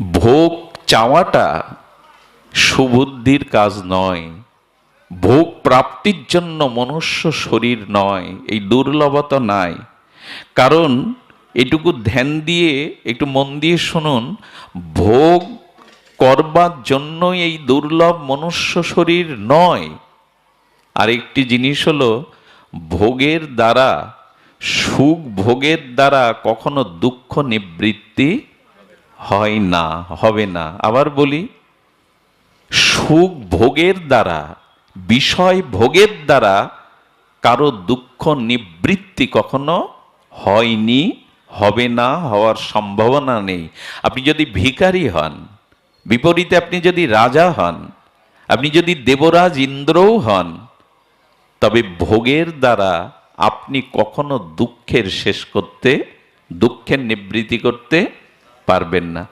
ভোগ চাওয়াটা সুবুদ্ধির কাজ নয়, ভোগ প্রাপ্তির জন্য মনুষ্য শরীর নয়, এই দুর্লভতা নাই। কারণ এটুকু ধ্যান দিয়ে, একটু মন দিয়ে শুনুন, ভোগ করবার জন্যই এই দুর্লভ মনুষ্য শরীর নয়। আরেকটি জিনিস হলো, ভোগের দ্বারা, সুখ ভোগের দ্বারা কখনো দুঃখ নিবৃত্তি হয় না, হবে না। আবার বলি, সুখ ভোগের দ্বারা, বিষয় ভোগের দ্বারা কারও দুঃখ নিবৃত্তি কখনো হয়নি, হবে না, হওয়ার সম্ভাবনা নেই। আপনি যদি ভিখারি হন, বিপরীতে আপনি যদি রাজা হন, আপনি যদি দেবরাজ ইন্দ্রও হন, তবে ভোগের দ্বারা আপনি কখনো দুঃখের শেষ করতে, দুঃখের নিবৃত্তি করতে পারবেন না।